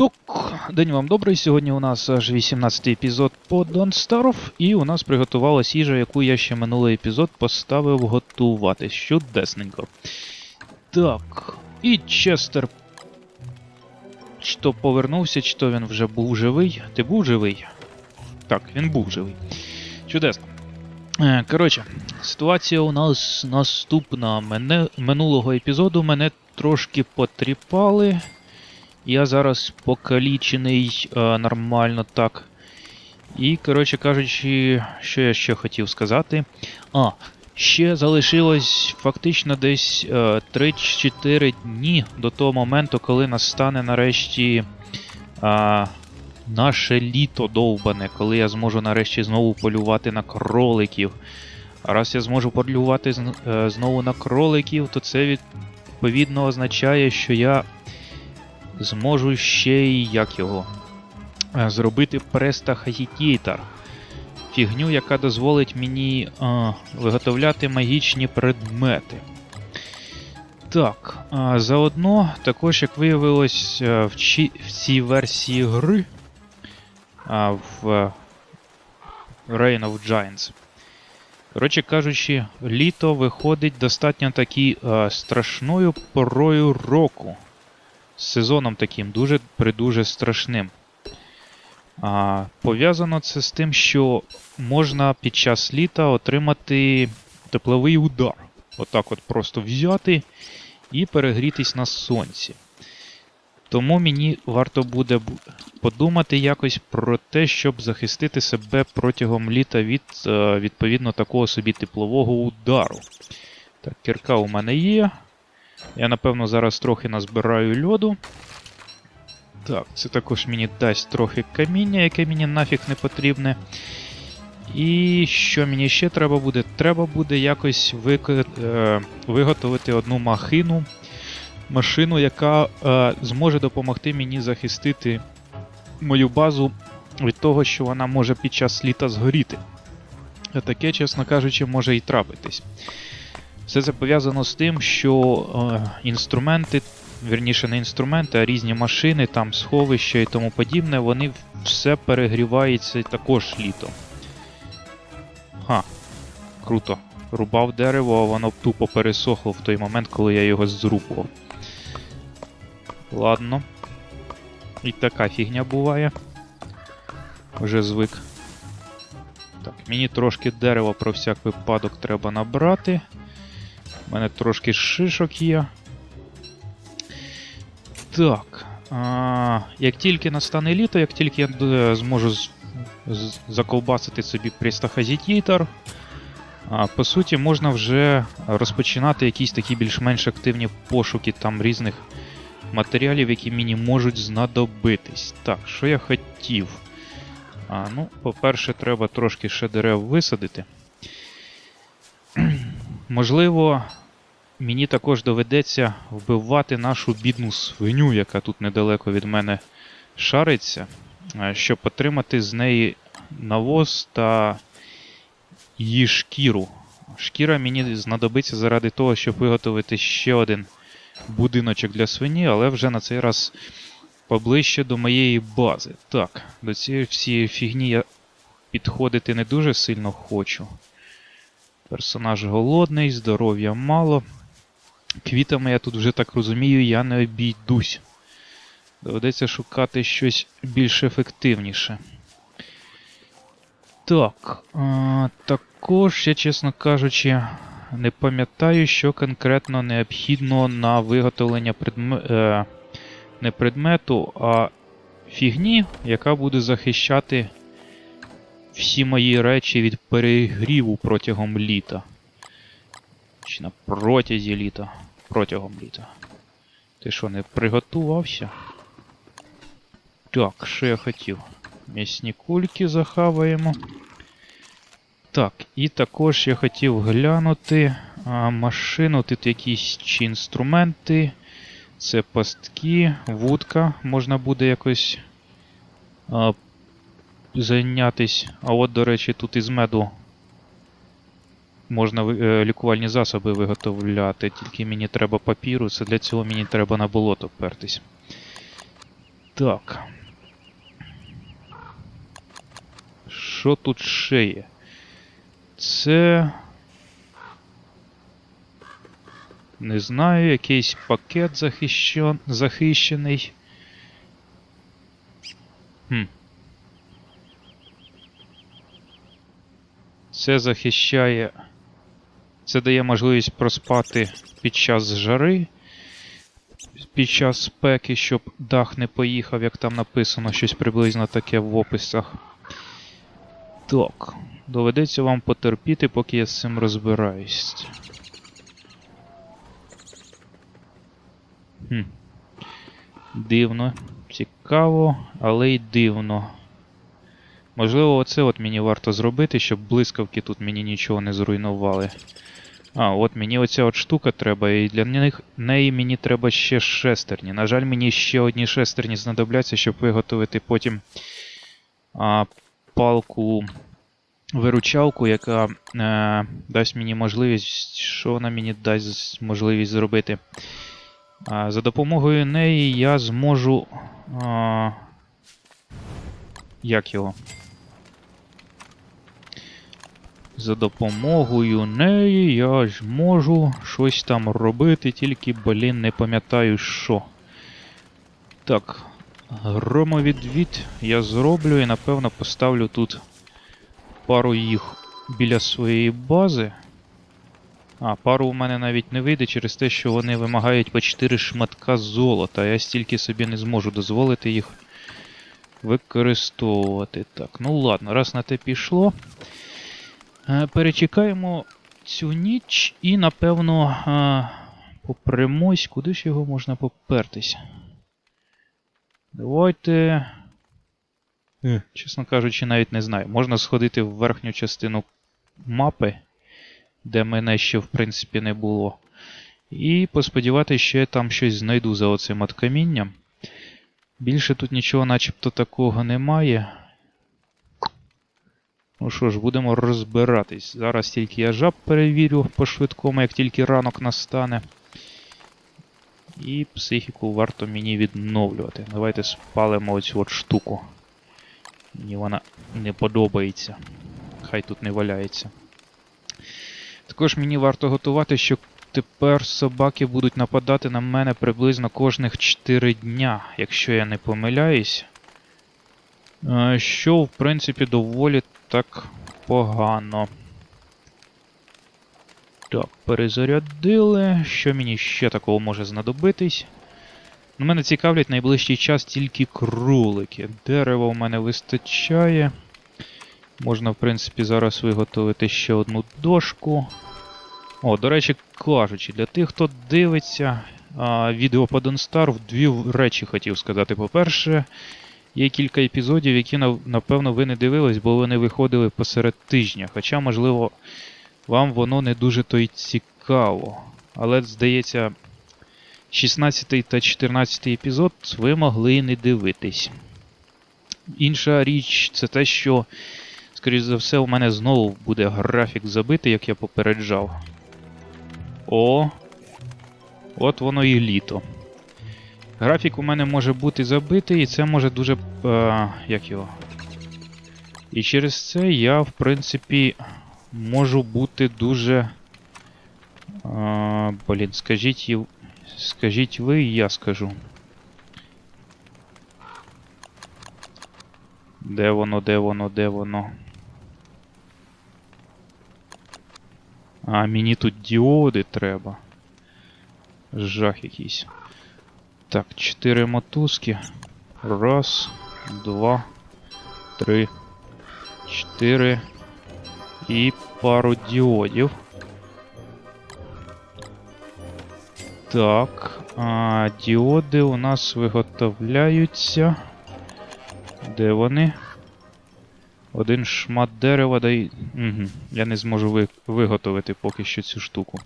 Так, день вам добрий. Сьогодні у нас аж 18-й епізод по Starve, і у нас приготувалась їжа, яку я ще минулий епізод поставив готуватись. Чудесненько. Так, і Честер. Чи то повернувся, чи то він вже був живий. Ти був живий? Так, він був живий. Чудесно. Е, Коротше, ситуація у нас наступна. Мене, минулого епізоду мене трошки потріпали. Я зараз покалічений е, нормально так. І, коротше кажучи, що я ще хотів сказати. А, ще залишилось фактично десь е, 3-4 дні до того моменту, коли настане нарешті е, наше літо довбане, коли я зможу нарешті знову полювати на кроликів. А раз я зможу полювати е, знову на кроликів, то це відповідно означає, що я зможу ще й як його е, зробити престахітітар. Фігню, яка дозволить мені е, виготовляти магічні предмети. Так, а заодно, також, як виявилось, е, в, чі- в цій версії гри а, в е, Reign of Giants. Коротше кажучи, літо виходить достатньо таки е, страшною порою року сезоном таким дуже придуже страшним. А, пов'язано це з тим, що можна під час літа отримати тепловий удар. Отак от просто взяти і перегрітись на сонці. Тому мені варто буде подумати якось про те, щоб захистити себе протягом літа від е, відповідно такого собі теплового удару. Так, кірка у мене є. Я, напевно, зараз трохи назбираю льоду. Так, це також мені дасть трохи каміння, яке мені нафіг не потрібне. І що мені ще треба буде? Треба буде якось вик... е... виготовити одну махину, машину, яка е... зможе допомогти мені захистити мою базу від того, що вона може під час літа згоріти. Таке, чесно кажучи, може і трапитись. Все це пов'язано з тим, що е, інструменти, вірніше не інструменти, а різні машини, там сховища і тому подібне, вони все перегріваються також літом. Ха, круто. Рубав дерево, а воно тупо пересохло в той момент, коли я його зрубував. Ладно. І така фігня буває. Вже звик. Так, мені трошки дерева про всяк випадок треба набрати. У мене трошки шишок є. Так. А, як тільки настане літо, як тільки я е, зможу з, з, заковбасити собі пристахазітітор, а, по суті, можна вже розпочинати якісь такі більш-менш активні пошуки там різних матеріалів, які мені можуть знадобитись. Так, що я хотів? А, ну, по-перше, треба трошки ще дерев висадити. Можливо, мені також доведеться вбивати нашу бідну свиню, яка тут недалеко від мене шариться, е, щоб отримати з неї навоз та її шкіру. Шкіра мені знадобиться заради того, щоб виготовити ще один будиночок для свині, але вже на цей раз поближче до моєї бази. Так, до цієї всієї фігні я підходити не дуже сильно хочу. Персонаж голодний, здоров'я мало. Квітами я тут вже так розумію, я не обійдусь. Доведеться шукати щось більш ефективніше. Так. А, також, я, чесно кажучи, не пам'ятаю, що конкретно необхідно на виготовлення предме... е, не предмету, а фігні, яка буде захищати всі мої речі від перегріву протягом літа. Чи на протязі літа. Протягом літа. Ти що, не приготувався? Так, що я хотів? М'ясні кульки захаваємо. Так, і також я хотів глянути а, машину, тут якісь чи інструменти. Це пастки, вудка можна буде якось а, зайнятись. А от, до речі, тут із меду можна е, лікувальні засоби виготовляти, тільки мені треба папіру, це для цього мені треба на болото пертись. Так. Що тут ще є? Це. Не знаю, якийсь пакет захищен... захищений. Хм. Це захищає. Це дає можливість проспати під час жари, під час спеки, щоб дах не поїхав, як там написано, щось приблизно таке в описах. Так, доведеться вам потерпіти, поки я з цим розбираюсь. Хм. Дивно, цікаво, але й дивно. Можливо, оце от мені варто зробити, щоб блискавки тут мені нічого не зруйнували. А, от мені оця от штука треба, і для них, неї мені треба ще шестерні. На жаль, мені ще одні шестерні знадобляться, щоб виготовити потім а, палку виручалку, яка е, дасть мені можливість. Що вона мені дасть можливість зробити? А, за допомогою неї я зможу. А, як його? За допомогою неї я ж можу щось там робити, тільки, блін, не пам'ятаю що. Так, громовідвід я зроблю і напевно поставлю тут пару їх біля своєї бази. А, пару у мене навіть не вийде через те, що вони вимагають по 4 шматка золота. Я стільки собі не зможу дозволити їх використовувати. Так, ну ладно, раз на те пішло. Е, Перечекаємо цю ніч і, напевно, е, попремось. Куди ж його можна попертись? Давайте. Е, Чесно кажучи, навіть не знаю. Можна сходити в верхню частину мапи, де мене ще, в принципі, не було. І посподіватися, що я там щось знайду за оцим от камінням. Більше тут нічого начебто такого немає. Ну що ж, будемо розбиратись. Зараз тільки я жаб перевірю по-швидкому, як тільки ранок настане. І психіку варто мені відновлювати. Давайте спалимо оцю от штуку. Мені вона не подобається. Хай тут не валяється. Також мені варто готувати, що тепер собаки будуть нападати на мене приблизно кожних 4 дня, якщо я не помиляюсь. Е, Що, в принципі, доволі так погано. Так, перезарядили. Що мені ще такого може знадобитись? Ну, мене цікавлять найближчий час тільки кролики. Дерева у мене вистачає. Можна, в принципі, зараз виготовити ще одну дошку. О, до речі, кажучи, для тих, хто дивиться а, відео по Starve, дві речі хотів сказати. По-перше, є кілька епізодів, які, напевно, ви не дивились, бо вони виходили посеред тижня. Хоча, можливо, вам воно не дуже то й цікаво. Але, здається, 16 та 14 епізод ви могли не дивитись. Інша річ це те, що, скоріш за все, у мене знову буде графік забитий, як я попереджав. О. От воно і літо. Графік у мене може бути забитий, і це може дуже. Е, як його? І через це я, в принципі, можу бути дуже. Е, блін, скажіть, скажіть ви, і я скажу. Де воно, де воно, де воно? А, мені тут діоди треба. Жах якийсь. Так, чотири мотузки. Раз, два, три, чотири. І пару діодів. Так, а, діоди у нас виготовляються. Де вони? Один шмат дерева дай. Угу. Я не зможу ви... виготовити поки що цю штуку.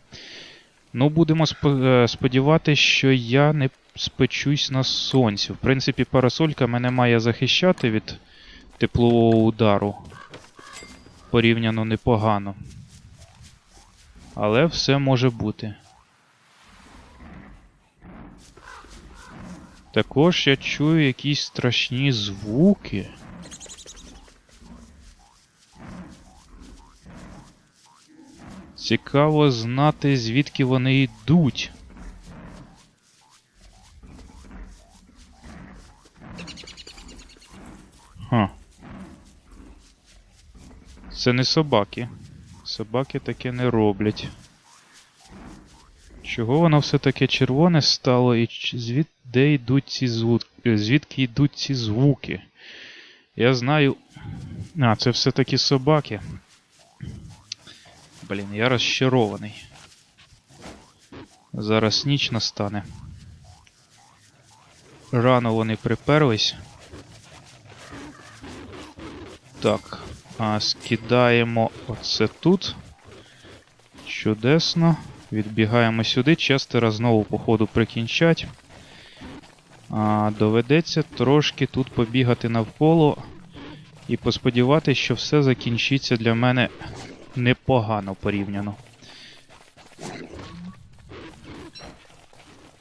Ну, будемо е, сподіватися, що я не спечусь на сонці. В принципі, парасолька мене має захищати від теплового удару. Порівняно непогано. Але все може бути. Також я чую якісь страшні звуки. Цікаво знати, звідки вони йдуть. Це не собаки. Собаки таке не роблять. Чого воно все таке червоне стало і звід... де йдуть ці звуки? Звідки йдуть ці звуки? Я знаю. А, це все-таки собаки. Блін, я розчарований. Зараз ніч настане. Рано вони приперлись. Так, а скидаємо оце тут. Чудесно. Відбігаємо сюди. Честера знову, походу, прикінчать. А, доведеться трошки тут побігати навколо і посподіватися, що все закінчиться для мене непогано порівняно.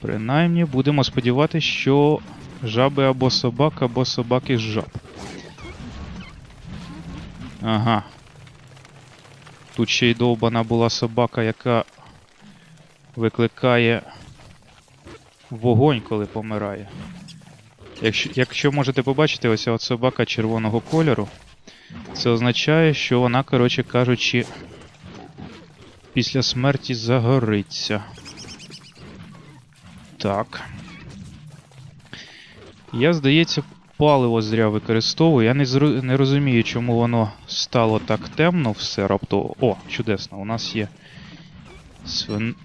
Принаймні будемо сподіватися, що жаби або собак, або собаки з жаб. Ага. Тут ще й довбана була собака, яка викликає вогонь, коли помирає. Якщо, якщо можете побачити, ось от собака червоного кольору, це означає, що вона, коротше кажучи, після смерті загориться. Так. Я, здається, паливо зря використовую. Я не, зру... не розумію, чому воно стало так темно все раптово. О, чудесно, у нас є свин...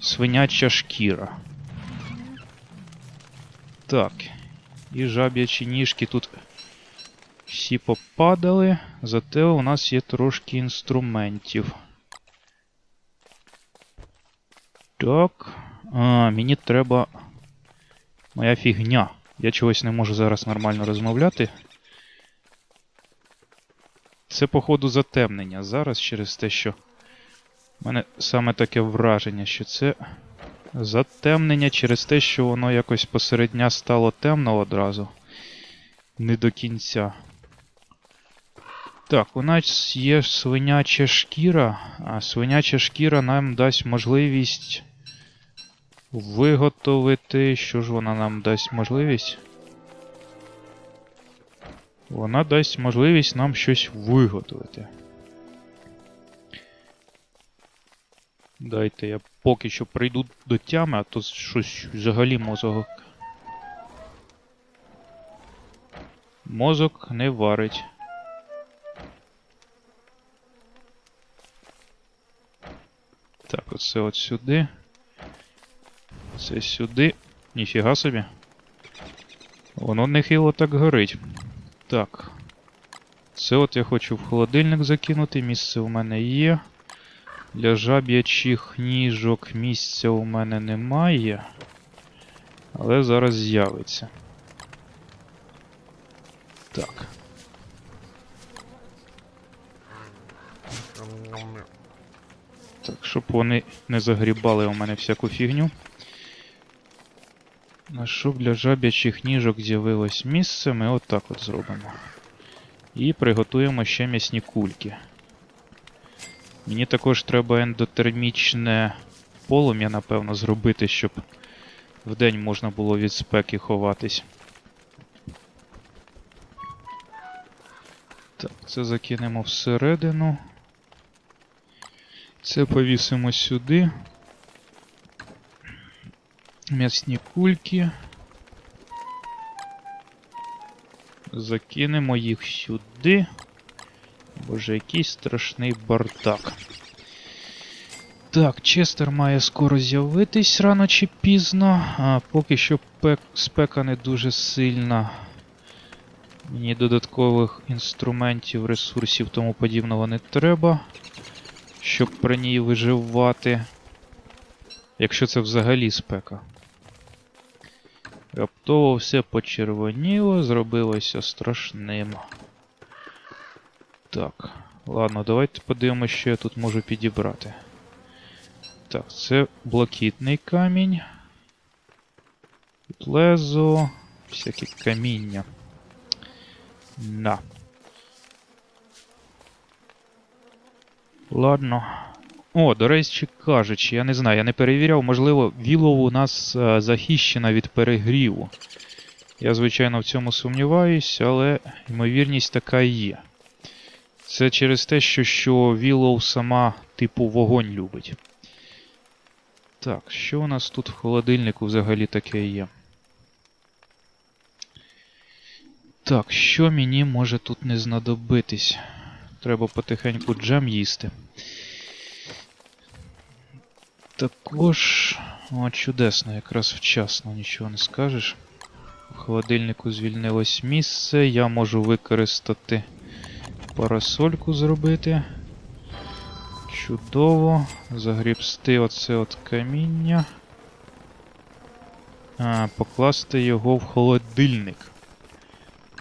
свиняча шкіра. Так. І жаб'ячі ніжки тут всі попадали, зате у нас є трошки інструментів. Так. А, мені треба. Моя фігня. Я чогось не можу зараз нормально розмовляти. Це, походу, затемнення зараз через те, що. У мене саме таке враження, що це затемнення через те, що воно якось посеред дня стало темно одразу. Не до кінця. Так, у нас є свиняча шкіра, а свиняча шкіра нам дасть можливість виготовити. Що ж вона нам дасть можливість? Вона дасть можливість нам щось виготовити. Дайте я поки що прийду до тями, а то щось взагалі мозок. Мозок не варить. Так, оце от сюди. Це сюди. Ніфіга собі. Воно нехило так горить. Так. Це от я хочу в холодильник закинути. Місце у мене є. Для жаб'ячих ніжок місця у мене немає. Але зараз з'явиться. Так. Так, щоб вони не загрібали у мене всяку фігню. Щоб для жаб'ячих ніжок з'явилось місце, ми отак от зробимо. І приготуємо ще м'ясні кульки. Мені також треба ендотермічне полум'я, напевно, зробити, щоб вдень можна було від спеки ховатись. Так, це закинемо всередину. Це повісимо сюди. М'ясні кульки. Закинемо їх сюди. Боже, який страшний бардак. Так, Честер має скоро з'явитись рано чи пізно. А поки що пек... спека не дуже сильна. Мені додаткових інструментів, ресурсів тому подібного не треба, щоб при ній виживати. Якщо це взагалі спека. Раптово все почервоніло, зробилося страшним. Так, ладно, давайте подивимося, що я тут можу підібрати. Так, це блакитний камінь. тут лезо, всякі каміння. На. Ладно. О, до речі, кажучи, я не знаю, я не перевіряв, можливо, Вілов у нас е, захищена від перегріву. Я, звичайно, в цьому сумніваюсь, але ймовірність така є. Це через те, що, що Вілоу сама типу вогонь любить. Так, що у нас тут в холодильнику взагалі таке є? Так, що мені може тут не знадобитись? Треба потихеньку джем їсти. Також. О, чудесно, якраз вчасно, нічого не скажеш. У холодильнику звільнилось місце. Я можу використати парасольку зробити. Чудово. Загрібсти оце от каміння. А, покласти його в холодильник.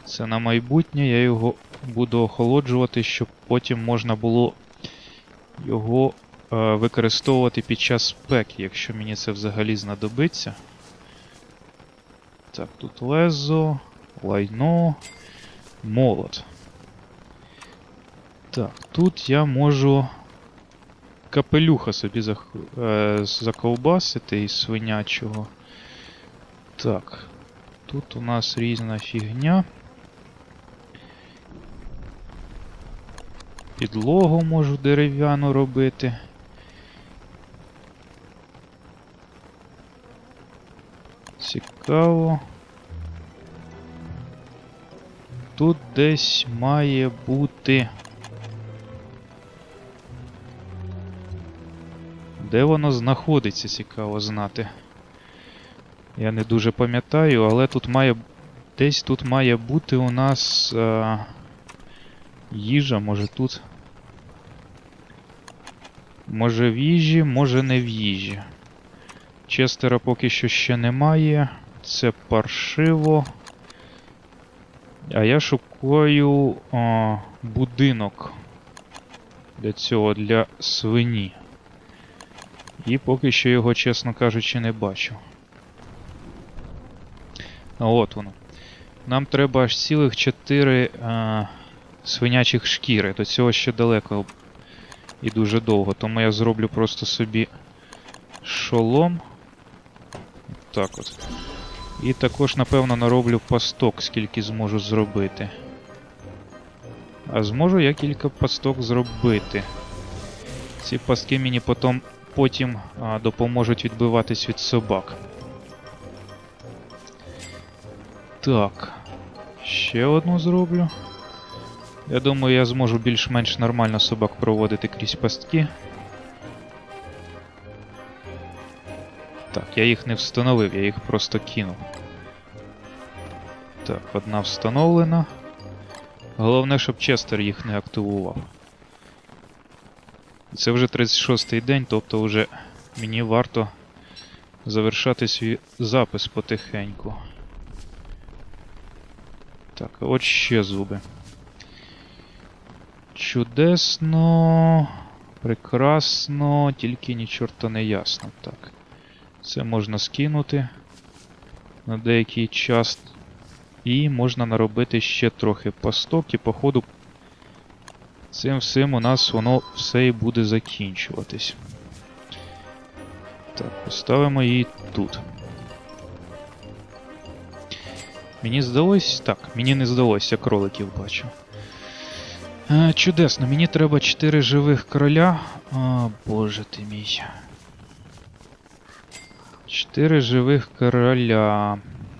Це на майбутнє, я його буду охолоджувати, щоб потім можна було його використовувати під час спеки, якщо мені це взагалі знадобиться. Так, тут лезо, лайно, молот. Так, тут я можу капелюха собі зах... е, заковбасити із свинячого. Так, тут у нас різна фігня. Підлогу можу дерев'яну робити. Цікаво. Тут десь має бути. Де воно знаходиться, цікаво знати. Я не дуже пам'ятаю, але тут має. Десь тут має бути у нас. А... Їжа, може тут. Може в їжі, може не в їжі. Честера поки що ще немає. Це паршиво. А я шукаю о, будинок для цього, для свині. І поки що його, чесно кажучи, не бачу. А от воно. Нам треба аж цілих 4 а, свинячих шкіри. До цього ще далеко і дуже довго. Тому я зроблю просто собі шолом. Так от. І також, напевно, нароблю пасток, скільки зможу зробити. А зможу я кілька пасток зробити. Ці пастки мені потім, потім а, допоможуть відбиватись від собак. Так. Ще одну зроблю. Я думаю, я зможу більш-менш нормально собак проводити крізь пастки. Я їх не встановив, я їх просто кинув. Так, одна встановлена. Головне, щоб Честер їх не активував. Це вже 36-й день, тобто вже мені варто завершати свій запис потихеньку. Так, от ще зуби. Чудесно. Прекрасно, тільки ні чорта не ясно. Так. Це можна скинути на деякий час. І можна наробити ще трохи пасток, і походу цим всім у нас воно все і буде закінчуватись. Так, поставимо її тут. Мені здалось. Так, мені не здалось, я кроликів бачу. Е, чудесно, мені треба 4 живих короля. О, боже ти мій. 4 живих короля.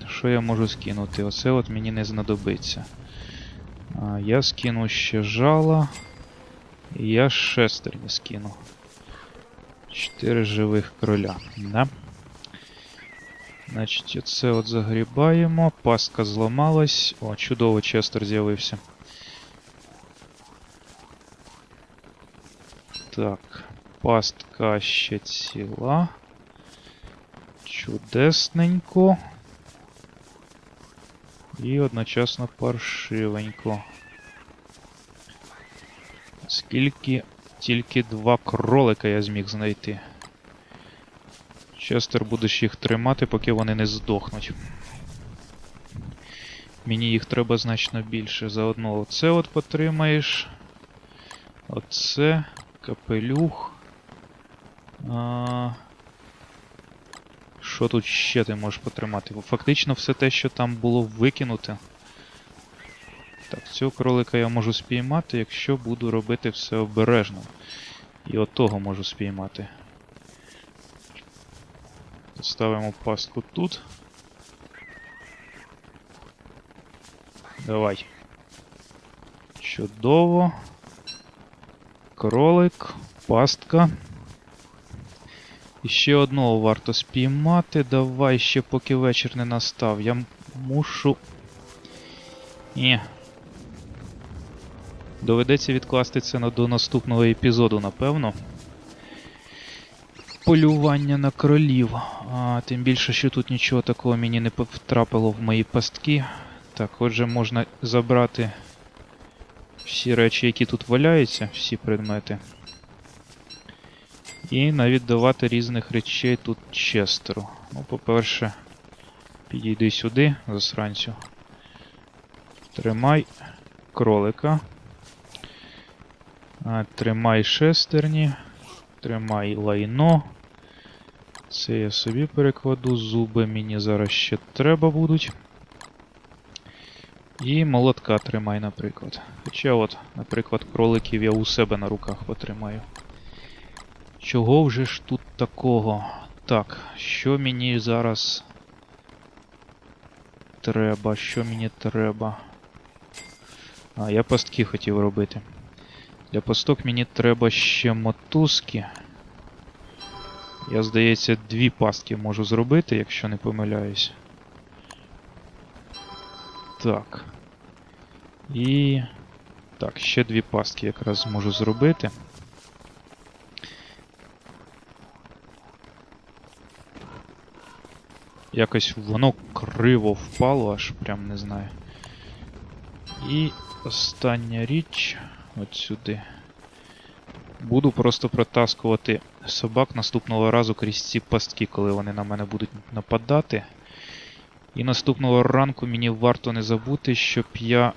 Що я можу скинути? Оце от мені не знадобиться. А, я скину ще жало. І я шестерні скину. 4 живих короля. Да? Значить, оце от загрібаємо. Пастка зламалась. О, чудово, честер з'явився. Так, пастка ще ціла. Чудесненько. І одночасно паршивенько. Скільки тільки два кролика я зміг знайти. Честер будеш їх тримати, поки вони не здохнуть. Мені їх треба значно більше. Заодно оце от потримаєш. Оце. Капелюх. А... Що тут ще ти можеш потримати? Фактично все те, що там було викинуте. Так, цього кролика я можу спіймати, якщо буду робити все обережно. І от того можу спіймати. Ставимо пастку тут. Давай. Чудово. Кролик, пастка. І ще одного варто спіймати. Давай ще поки вечір не настав. Я мушу. Ні. Доведеться відкласти це до наступного епізоду, напевно. Полювання на кролів. А, тим більше, що тут нічого такого мені не втрапило в мої пастки. Так, отже, можна забрати всі речі, які тут валяються, всі предмети. І навіть давати різних речей тут Честеру. Ну, по-перше, підійди сюди, засранцю. Тримай кролика. Тримай шестерні. Тримай лайно. Це я собі перекладу. Зуби мені зараз ще треба будуть. І молотка тримай, наприклад. Хоча от, наприклад, кроликів я у себе на руках потримаю. Чого вже ж тут такого? Так, що мені зараз треба? Що мені треба? А, я пастки хотів робити. Для пасток мені треба ще мотузки. Я, здається, дві пастки можу зробити, якщо не помиляюсь. Так. І. Так, ще дві пастки якраз зможу зробити. Якось воно криво впало, аж прям не знаю. І остання річ от сюди. Буду просто протаскувати собак наступного разу крізь ці пастки, коли вони на мене будуть нападати. І наступного ранку мені варто не забути, щоб я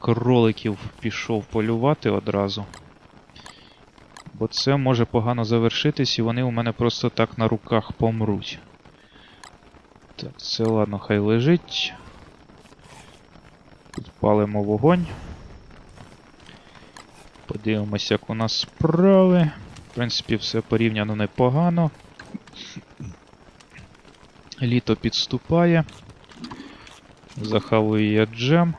кроликів пішов полювати одразу. Бо це може погано завершитись, і вони у мене просто так на руках помруть. Так, це ладно, хай лежить. Підпалимо вогонь. Подивимося, як у нас справи. В принципі, все порівняно непогано. Літо підступає. Захавую я джем.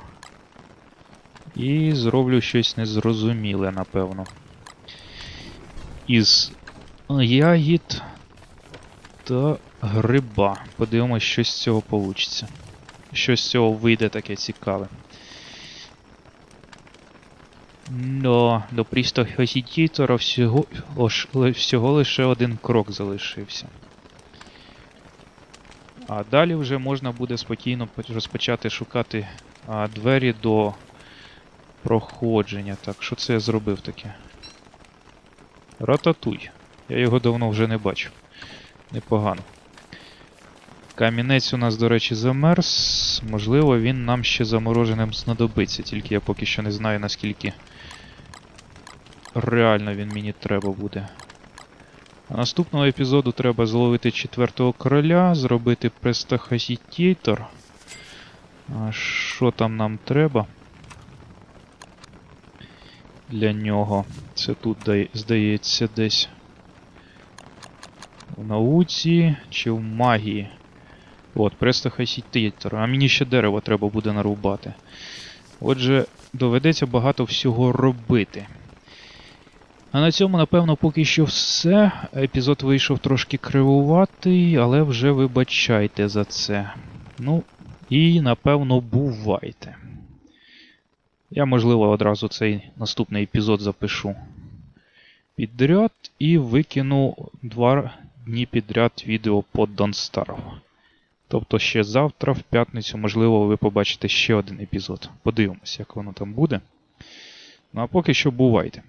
І зроблю щось незрозуміле, напевно. Із ягід та гриба. Подивимось, що з цього вийде. Що з цього вийде таке цікаве. До, до пристохосітітора всього, всього лише один крок залишився. А далі вже можна буде спокійно розпочати шукати а, двері до проходження. Так, що це я зробив таке? Рататуй. Я його давно вже не бачив. Непогано. Камінець у нас, до речі, замерз. Можливо, він нам ще замороженим знадобиться, тільки я поки що не знаю, наскільки реально він мені треба буде. Наступного епізоду треба зловити четвертого короля, зробити престахасітітор. А що там нам треба? Для нього. Це тут здається десь. В науці чи в магії. От, престахасітітор. А мені ще дерево треба буде нарубати. Отже, доведеться багато всього робити. А на цьому, напевно, поки що все. Епізод вийшов трошки кривуватий, але вже вибачайте за це. Ну, і напевно бувайте. Я, можливо, одразу цей наступний епізод запишу підряд і викину два дні підряд відео по Starve. Тобто ще завтра, в п'ятницю, можливо, ви побачите ще один епізод. Подивимось, як воно там буде. Ну а поки що бувайте.